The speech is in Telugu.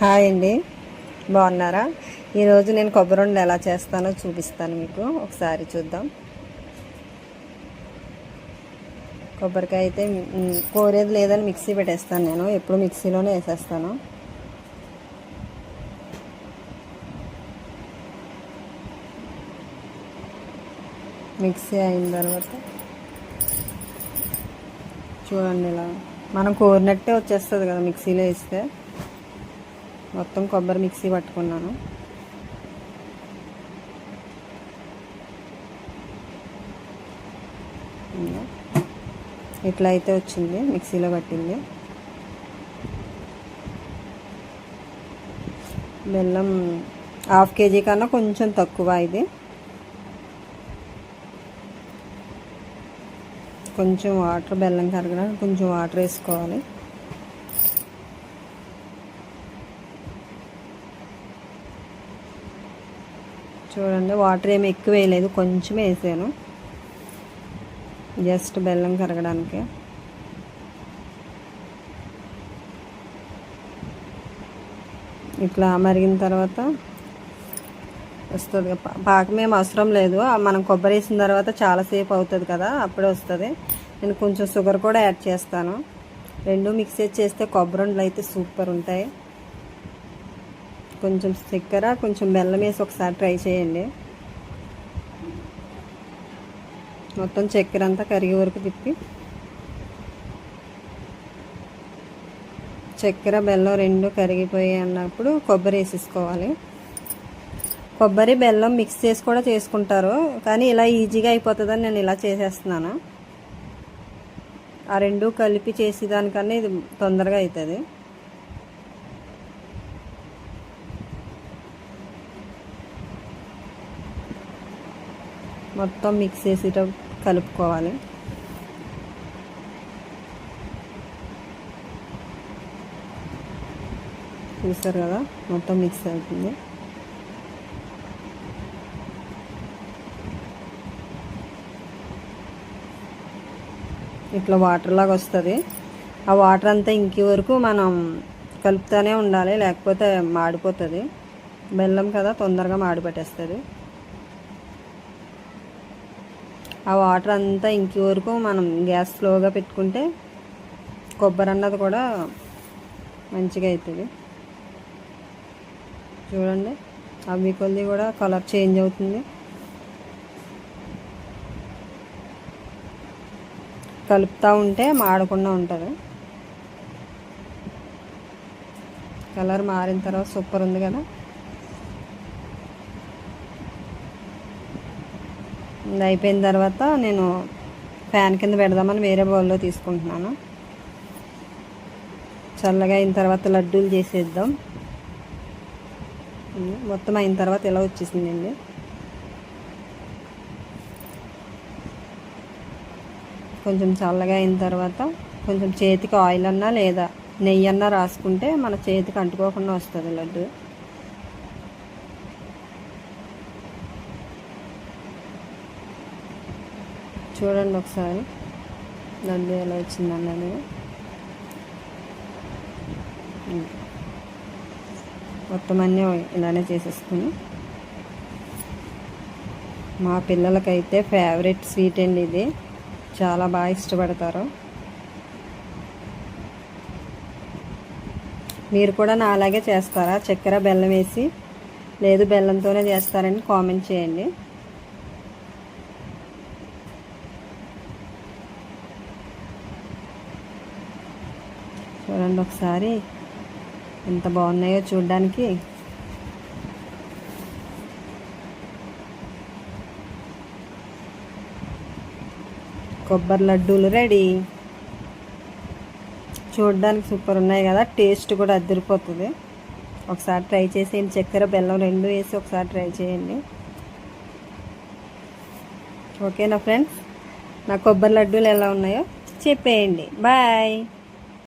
హాయ్ అండి. బాగున్నారా? ఈరోజు నేను కొబ్బరి ఉండలు ఎలా చేస్తానో చూపిస్తాను మీకు. ఒకసారి చూద్దాం. కొబ్బరికాయ అయితే కోరేది లేదని మిక్సీ పెట్టేస్తాను నేను. ఎప్పుడు మిక్సీలోనే వేసేస్తాను. మిక్సీ అయిన తర్వాత చూడండి ఇలా. మనం కోరినట్టే వచ్చేస్తుంది కదా మిక్సీలో వేస్తే. మొత్తం కొబ్బరి మిక్సీ పట్టుకున్నాను. ఇట్లా అయితే వచ్చింది మిక్సీలో పట్టింది. బెల్లం హాఫ్ కేజీ కన్నా కొంచెం తక్కువ ఇది. కొంచెం వాటర్ బెల్లం కరగడానికి కొంచెం వాటర్ వేసుకోవాలి. చూడండి వాటర్ ఏమి ఎక్కువ వేయలేదు కొంచెం వేసాను. జస్ట్ బెల్లం కరగడానికి. ఇట్లా మరిగిన తర్వాత వస్తుంది. పాకం ఏం అవసరం లేదు. మనం కొబ్బరి వేసిన తర్వాత చాలాసేపు అవుతుంది కదా అప్పుడే వస్తుంది. నేను కొంచెం షుగర్ కూడా యాడ్ చేస్తాను. రెండు మిక్స్ చేస్తే కొబ్బరి ఉండలు అయితే సూపర్ ఉంటాయి. కొంచెం చక్కెర కొంచెం బెల్లం వేసి ఒకసారి ట్రై చేయండి. మొత్తం చక్కెర అంతా కరిగే వరకు తిప్పి. చక్కెర బెల్లం రెండు కరిగిపోయి అన్నప్పుడు కొబ్బరి వేసేసుకోవాలి. కొబ్బరి బెల్లం మిక్స్ చేసి కూడా చేసుకుంటారు. కానీ ఇలా ఈజీగా అయిపోతుందని నేను ఇలా చేసేస్తున్నాను. ఆ రెండు కలిపి చేసేదానికన్నా ఇది తొందరగా అవుతుంది. మొత్తం మిక్స్ చేసేట కలుపుకోవాలి. చూసారు కదా మొత్తం మిక్స్ అవుతుంది. ఇట్లా వాటర్ లాగా వస్తుంది. ఆ వాటర్ అంతా ఇంకి వరకు మనం కలుపుతూనే ఉండాలి లేకపోతే మాడిపోతుంది. బెల్లం కదా తొందరగా మాడిపెట్టేస్తుంది. ఆ వాటర్ అంతా ఇంకే వరకు మనం గ్యాస్ స్లోగా పెట్టుకుంటే కొబ్బరి అన్నది కూడా మంచిగా అవుతుంది చూడండి అవి కొద్ది కూడా కలర్ చేంజ్ అవుతుంది. కలుపుతూ ఉంటే మాడకుండా ఉంటుంది. కలర్ మారిన తర్వాత సూపర్ ఉంది కదా. అయిపోయిన తర్వాత నేను ఫ్యాన్ కింద పెడదామని వేరే బౌల్లో తీసుకుంటున్నాను. చల్లగా అయిన తర్వాత లడ్డూలు చేసేద్దాం. మొత్తం అయిన తర్వాత ఇలా వచ్చేసిందండి? కొంచెం చల్లగా అయిన తర్వాత కొంచెం చేతికి ఆయిల్ అన్నా లేదా నెయ్యి అన్నా రాసుకుంటే మన చేతికి అంటుకోకుండా వస్తుంది లడ్డు. చూడండి ఒకసారి. లడ్డు ఎలా వచ్చిందన్నది మొత్తం అన్నీ ఇలానే చేసేసుకుని. మా పిల్లలకైతే ఫేవరెట్ స్వీట్ అండి ఇది. చాలా బాగా ఇష్టపడతారు. మీరు కూడా నా అలాగే చేస్తారా? చక్కెర బెల్లం వేసి లేదు బెల్లంతోనే చేస్తారని కామెంట్ చేయండి. చూడండి ఒకసారి. ఎంత బాగున్నాయో చూడడానికి. కొబ్బరి లడ్డూలు రెడీ. చూడడానికి సూపర్ ఉన్నాయి కదా టేస్ట్ కూడా అద్దరిపోతుంది ఒకసారి ట్రై చేసేయండి చక్కెర బెల్లం రెండు వేసి ఒకసారి ట్రై చేయండి. ఓకేనా ఫ్రెండ్స్? నా కొబ్బరి లడ్డూలు ఎలా ఉన్నాయో చెప్పేయండి. బాయ్!